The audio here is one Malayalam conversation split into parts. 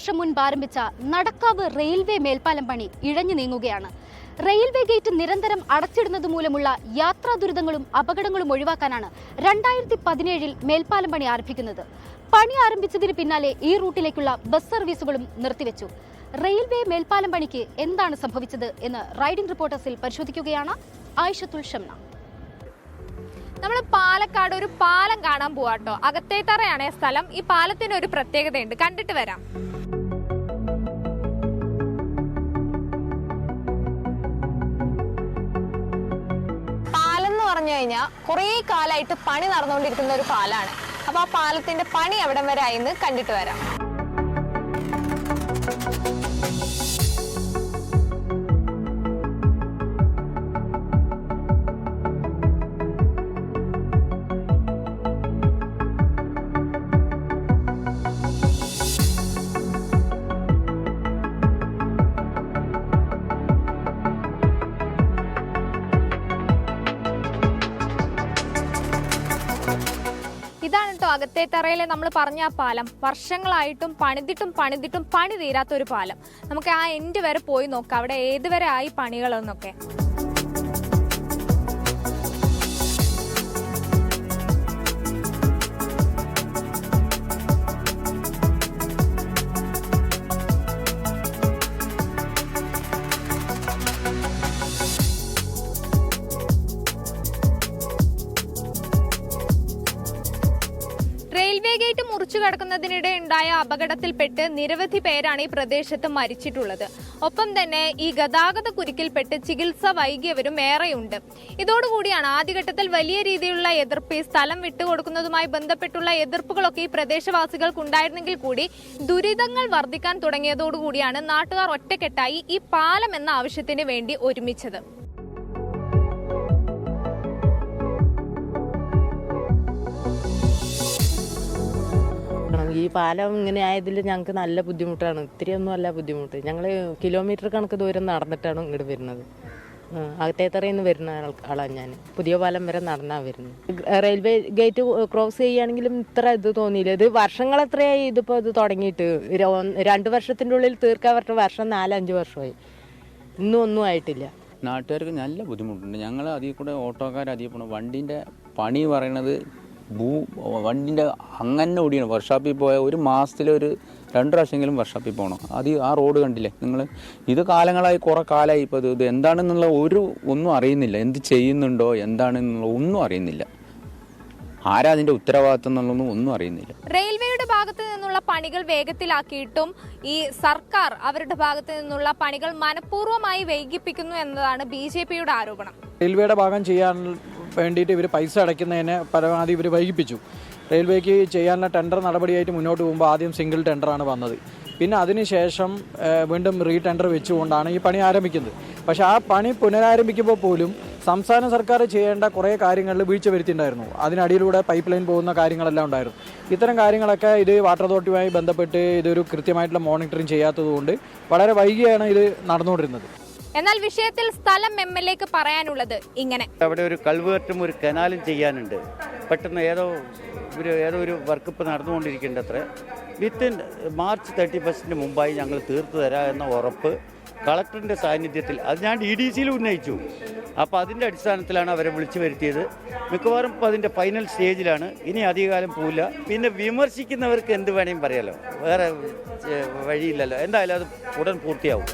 വർഷം മുൻപ് ആരംഭിച്ച നടക്കാവ് റെയിൽവേ മേൽപ്പാലം പണി ഇഴഞ്ഞു നീങ്ങുകയാണ്. റെയിൽവേ ഗേറ്റ് നിരന്തരം അടച്ചിടുന്നത് മൂലമുള്ള യാത്രാ ദുരിതങ്ങളും അപകടങ്ങളും ഒഴിവാക്കാനാണ് രണ്ടായിരത്തി പതിനേഴിൽ മേൽപ്പാലം പണി ആരംഭിക്കുന്നത്. പണി ആരംഭിച്ചതിന് പിന്നാലെ ഈ റൂട്ടിലേക്കുള്ള ബസ് സർവീസുകളും നിർത്തിവെച്ചു. റെയിൽവേ മേൽപ്പാലം പണിക്ക് എന്താണ് സംഭവിച്ചത് എന്ന് റൈഡിംഗ് റിപ്പോർട്ടേഴ്സിൽ പരിശോധിക്കുകയാണ് ആയിഷത്തുൽ ഷംന നമ്മൾ പാലക്കാട് ഒരു പാലം കാണാൻ പോവാട്ടോ അകത്തേത്തറയാണ് സ്ഥലം. ഈ പാലത്തിന് ഒരു പ്രത്യേകതയുണ്ട്. കണ്ടിട്ട് വരാം. കുറേ കാലമായിട്ട് പണി നടന്നുകൊണ്ടിരിക്കുന്ന ഒരു പാലാണ്. അപ്പൊ ആ പാലത്തിന്റെ പണി എവിടം വരെ ആയിന്ന് കണ്ടിട്ട് വരാം. ഇതാണ് തറയിലെ നമ്മൾ പറഞ്ഞ ആ പാലം വർഷങ്ങളായിട്ടും പണിതിട്ടും പണിതിട്ടും പണി തീരാത്ത ഒരു പാലം. നമുക്ക് ആ എൻഡ് വരെ പോയി നോക്കാം. അവിടെ ഏതുവരെ ആയി പണികളെന്നൊക്കെ. മുറിച്ചു കടക്കുന്നതിനിടെ ഉണ്ടായ അപകടത്തിൽപ്പെട്ട് നിരവധി പേരാണ് ഈ പ്രദേശത്ത് മരിച്ചിട്ടുള്ളത്. ഒപ്പം തന്നെ ഈ ഗതാഗത കുരുക്കിൽപ്പെട്ട് ചികിത്സ വൈകിയവരും ഏറെയുണ്ട്. ഇതോടുകൂടിയാണ് ആദ്യഘട്ടത്തിൽ വലിയ രീതിയിലുള്ള എതിർപ്പ് ഈ സ്ഥലം വിട്ടുകൊടുക്കുന്നതുമായി ബന്ധപ്പെട്ടുള്ള എതിർപ്പുകളൊക്കെ ഈ പ്രദേശവാസികൾക്ക് ഉണ്ടായിരുന്നെങ്കിൽ കൂടി ദുരിതങ്ങൾ വർദ്ധിക്കാൻ തുടങ്ങിയതോടുകൂടിയാണ് നാട്ടുകാർ ഒറ്റക്കെട്ടായി ഈ പാലം എന്ന ആവശ്യത്തിന് വേണ്ടി ഒരുമിച്ചത്. ഈ പാലം ഇങ്ങനെ ആയതിൽ ഞങ്ങൾക്ക് നല്ല ബുദ്ധിമുട്ടാണ്. ഇത്തിരി ഒന്നും അല്ല ബുദ്ധിമുട്ട്. ഞങ്ങൾ കിലോമീറ്റർ കണക്ക് ദൂരം നടന്നിട്ടാണ് ഇങ്ങോട്ട് വരുന്നത്. അകത്തേത്തറയിൽ നിന്ന് വരുന്ന ആളാണ് ഞാൻ പുതിയ പാലം വരെ നടന്നാണ് വരുന്നത്. റെയിൽവേ ഗേറ്റ് ക്രോസ് ചെയ്യുകയാണെങ്കിലും ഇത്ര ഇത് തോന്നിയില്ല. ഇത് വർഷങ്ങൾ എത്രയായി ഇതിപ്പോൾ ഇത് തുടങ്ങിയിട്ട്? രണ്ട് വർഷത്തിന്റെ ഉള്ളിൽ തീർക്കാൻ പറഞ്ഞ വർഷം നാലഞ്ച് വർഷമായി. ഇന്നും ഒന്നും ആയിട്ടില്ല. നാട്ടുകാർക്ക് നല്ല ബുദ്ധിമുട്ടുണ്ട്. ഞങ്ങൾ അതിൽ കൂടെ ഓട്ടോക്കാർ അതിൽ പോകണം വണ്ടീന്റെ പണി പറയണത് ഭൂ വണ്ടിന്റെ അങ്ങനെ ഓടിയാണ്. വർഷാപ്പിൽ പോയ ഒരു മാസത്തിലൊരു രണ്ട് പ്രാവശ്യമെങ്കിലും വർഷാപ്പിൽ പോകണം അത് ആ റോഡ് കണ്ടില്ലേ നിങ്ങൾ ഇത് കാലങ്ങളായി കുറേ കാലമായി ഇപ്പോൾ ഇത് എന്താണെന്നുള്ള ഒരു ഒന്നും അറിയുന്നില്ല. എന്ത് ചെയ്യുന്നുണ്ടോ എന്താണെന്നുള്ള ഒന്നും അറിയുന്നില്ല. ആരാ അതിന്റെ ഉത്തരവാദിത്തം എന്നുള്ളതൊന്നും ഒന്നും അറിയുന്നില്ല. റെയിൽവേയുടെ ഭാഗത്ത് നിന്നുള്ള പണികൾ വേഗത്തിലാക്കിയിട്ടും ഈ സർക്കാർ അവരുടെ ഭാഗത്ത് നിന്നുള്ള പണികൾ മനഃപൂർവമായി വൈകിപ്പിക്കുന്നു എന്നതാണ് ബി ജെ പിയുടെ ആരോപണം. റെയിൽവേയുടെ ഭാഗം ചെയ്യാൻ വേണ്ടിയിട്ട് ഇവർ പൈസ അടയ്ക്കുന്നതിനെ പരമാവധി ഇവർ വൈകിപ്പിച്ചു. റെയിൽവേക്ക് ചെയ്യാനുള്ള ടെൻഡർ നടപടിയായിട്ട് മുന്നോട്ട് പോകുമ്പോൾ ആദ്യം സിംഗിൾ ടെൻഡറാണ് വന്നത്. പിന്നെ അതിനുശേഷം വീണ്ടും റീ ടെൻഡർ വെച്ചുകൊണ്ടാണ് ഈ പണി ആരംഭിക്കുന്നത്. പക്ഷേ ആ പണി പുനരാരംഭിക്കുമ്പോൾ പോലും സംസ്ഥാന സർക്കാർ ചെയ്യേണ്ട കുറേ കാര്യങ്ങളിൽ വീഴ്ച വരുത്തിയിട്ടുണ്ടായിരുന്നു. അതിനടിയിലൂടെ പൈപ്പ് ലൈൻ പോകുന്ന കാര്യങ്ങളെല്ലാം ഉണ്ടായിരുന്നു. ഇത്തരം കാര്യങ്ങളൊക്കെ ഇത് വാട്ടർ അതോറിറ്റിയുമായി ബന്ധപ്പെട്ട് ഇതൊരു കൃത്യമായിട്ടുള്ള മോണിറ്ററിങ് ചെയ്യാത്തതുകൊണ്ട് വളരെ വൈകിയാണ് ഇത് നടന്നുകൊണ്ടിരുന്നത്. എന്നാൽ വിഷയത്തിൽ സ്ഥലം എം എൽ എക്ക് പറയാനുള്ളത് ഇങ്ങനെ. അവിടെ ഒരു കൾവേർട്ടും ഒരു കനാലും ചെയ്യാനുണ്ട്. പെട്ടെന്ന് ഏതോ ഒരു ഏതോ ഒരു വർക്ക് ഇപ്പോൾ നടന്നുകൊണ്ടിരിക്കുന്നുണ്ട് അത്ര വിത്തിൻ മാർച്ച് തേർട്ടി ഫസ്റ്റിന് മുമ്പായി ഞങ്ങൾ തീർത്തു തരാം എന്ന ഉറപ്പ് കളക്ടറിന്റെ സാന്നിധ്യത്തിൽ അത് ഞാൻ ഡി ഡി സിയിൽ ഉന്നയിച്ചു. അപ്പോൾ അതിന്റെ അടിസ്ഥാനത്തിലാണ് അവരെ വിളിച്ചു വരുത്തിയത്. മിക്കവാറും ഇപ്പോൾ അതിന്റെ ഫൈനൽ സ്റ്റേജിലാണ്. ഇനി അധികകാലം പോവില്ല. പിന്നെ വിമർശിക്കുന്നവർക്ക് എന്ത് വേണമെങ്കിലും പറയാലോ. വേറെ വഴിയില്ലല്ലോ. എന്തായാലും അത് ഉടൻ പൂർത്തിയാവും.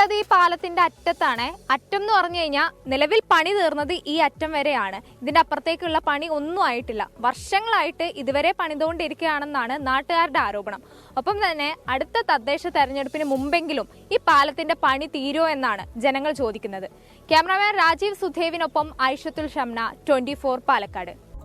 ഉള്ളത് ഈ പാലത്തിന്റെ അറ്റത്താണ്. അറ്റം എന്ന് പറഞ്ഞു കഴിഞ്ഞാൽ നിലവിൽ പണി തീർന്നത് ഈ അറ്റം വരെയാണ്. ഇതിന്റെ അപ്പുറത്തേക്കുള്ള പണി ഒന്നും ആയിട്ടില്ല. വർഷങ്ങളായിട്ട് ഇതുവരെ പണിതുകൊണ്ടിരിക്കുകയാണെന്നാണ് നാട്ടുകാരുടെ ആരോപണം. ഒപ്പം തന്നെ അടുത്ത തദ്ദേശ തെരഞ്ഞെടുപ്പിന് മുമ്പെങ്കിലും ഈ പാലത്തിന്റെ പണി തീരോ എന്നാണ് ജനങ്ങൾ ചോദിക്കുന്നത്. ക്യാമറാമാൻ രാജീവ് സുധേവിനൊപ്പം ഐഷത്തുൽ ഷംന ട്വന്റി പാലക്കാട്.